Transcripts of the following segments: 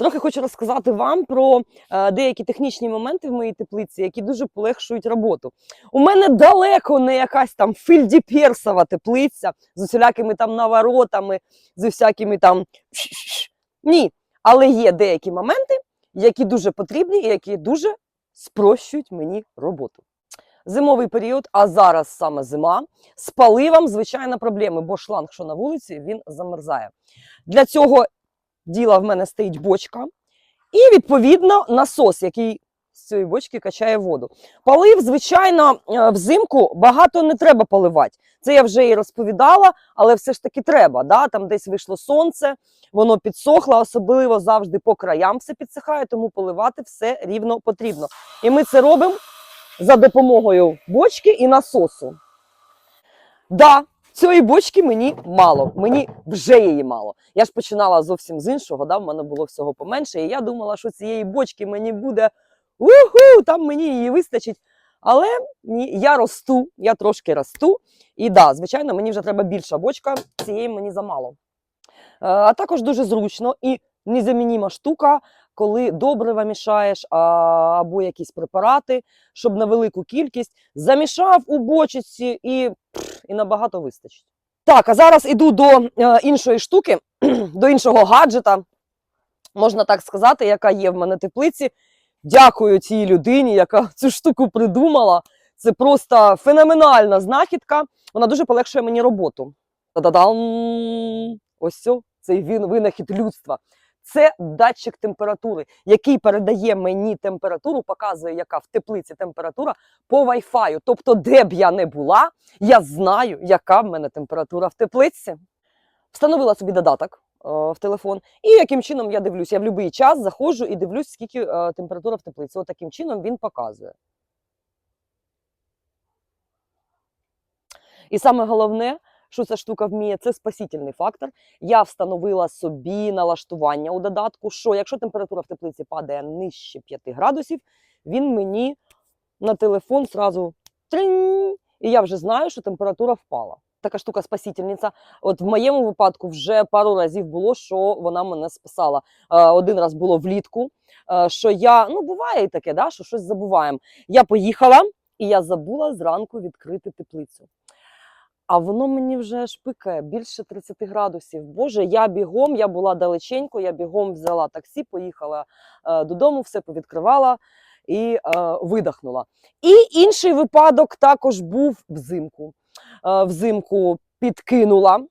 Трохи хочу розказати вам про е, деякі технічні моменти в моїй теплиці, які дуже полегшують роботу. У мене далеко не якась там фільдіперсова теплиця з усілякими там наворотами, з усякими там. Ні. Але є деякі моменти, які дуже потрібні і які дуже спрощують мені роботу. Зимовий період, а зараз саме зима, з паливом звичайно проблеми, бо шланг, що на вулиці, він замерзає. Для цього діла в мене стоїть бочка, і відповідно насос, який з цієї бочки качає воду. Палив, звичайно, е, взимку багато не треба поливати. Це я вже і розповідала, але все ж таки треба. Да? Там десь вийшло сонце, воно підсохло, особливо завжди по краям все підсихає, тому поливати все рівно потрібно. І ми це робимо за допомогою бочки і насосу. Да, цієї бочки мені мало, мені вже її мало. Я ж починала зовсім з іншого, да, в мене було всього поменше, і я думала, що цієї бочки мені буде уху, там мені її вистачить. Але ні, я росту, я трошки росту. І да, звичайно, мені вже треба більша бочка, цієї мені замало. Е, А також дуже зручно і незамініма штука, коли добрива мішаєш або якісь препарати, щоб на велику кількість замішав у бочці і, і набагато вистачить. Так, а зараз іду до е, іншої штуки, до іншого гаджета, можна так сказати, яка є в мене теплиці. Дякую цій людині, яка цю штуку придумала. Це просто феноменальна знахідка. Вона дуже полегшує мені роботу. Та-да-дам! Ось це, цей він винахід людства. Це датчик температури, який передає мені температуру, показує, яка в теплиці температура по Wi-Fi. Тобто, де б я не була, я знаю, яка в мене температура в теплиці. Встановила собі додаток е, в телефон, і яким чином я дивлюсь. Я в будь-який час заходжу і дивлюсь, скільки е, температура в теплиці. От таким чином він показує. І саме головне, що ця штука вміє, це спасительний фактор. Я встановила собі налаштування у додатку, що якщо температура в теплиці падає нижче 5 градусів, він мені на телефон сразу тринь, і я вже знаю, що температура впала. Така штука спасительниця. От в моєму випадку вже пару разів було, що вона мене спасала. Е, один раз було влітку, е, що я, ну буває і таке, да, що щось забуваємо. Я поїхала і я забула зранку відкрити теплицю. А воно мені вже аж пикає більше 30 градусів. Боже, я бігом, я була далеченько, я бігом взяла таксі, поїхала е, додому, все повідкривала і е, видихнула. І інший випадок також був взимку. Е, взимку підкинула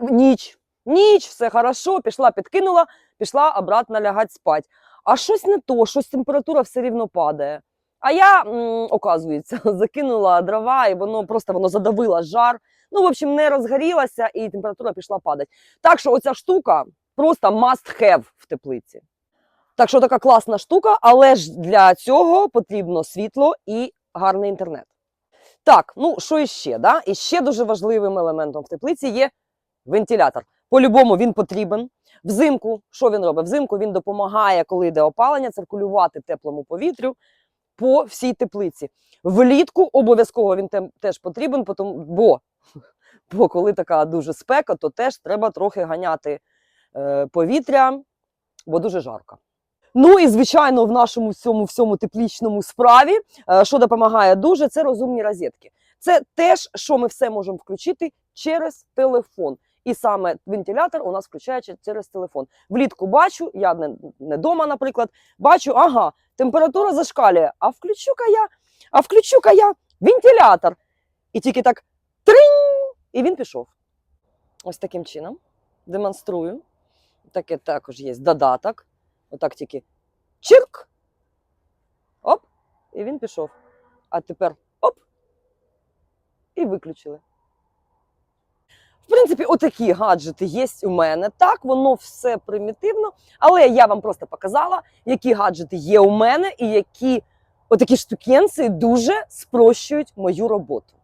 ніч, ніч, все хорошо, пішла, підкинула, пішла обратно лягати спати. А щось не то, щось температура все рівно падає. А я, оказується, закинула дрова, і воно просто воно задавило жар. Ну, в общем, не розгорілася, і температура пішла падати. Так що оця штука просто must have в теплиці. Так що така класна штука, але ж для цього потрібно світло і гарний інтернет. Так, ну що іще? Да? І ще дуже важливим елементом в теплиці є вентилятор. По-любому він потрібен. Взимку, що він робить? Взимку він допомагає, коли йде опалення, циркулювати теплому повітрю по всій теплиці. Влітку обов'язково він теж потрібен, бо, бо коли така дуже спека, то теж треба трохи ганяти е, повітря, бо дуже жарко. Ну і звичайно, в нашому всьому всьому теплічному справі, е, що допомагає дуже, це розумні розетки. Це теж, що ми все можемо включити через телефон. І саме вентилятор у нас включає че- через телефон. Влітку бачу, я не, не дома, наприклад, бачу, ага, температура зашкалює. А включу-ка я, а включу-ка я вентилятор. І тільки так тринь, і він пішов. Ось таким чином демонструю. Таке також є додаток. Отак тільки чирк. Оп, і він пішов. А тепер оп. І виключили. В принципі, отакі гаджети є у мене. Так, воно все примітивно, але я вам просто показала, які гаджети є у мене і які отакі штукенці дуже спрощують мою роботу.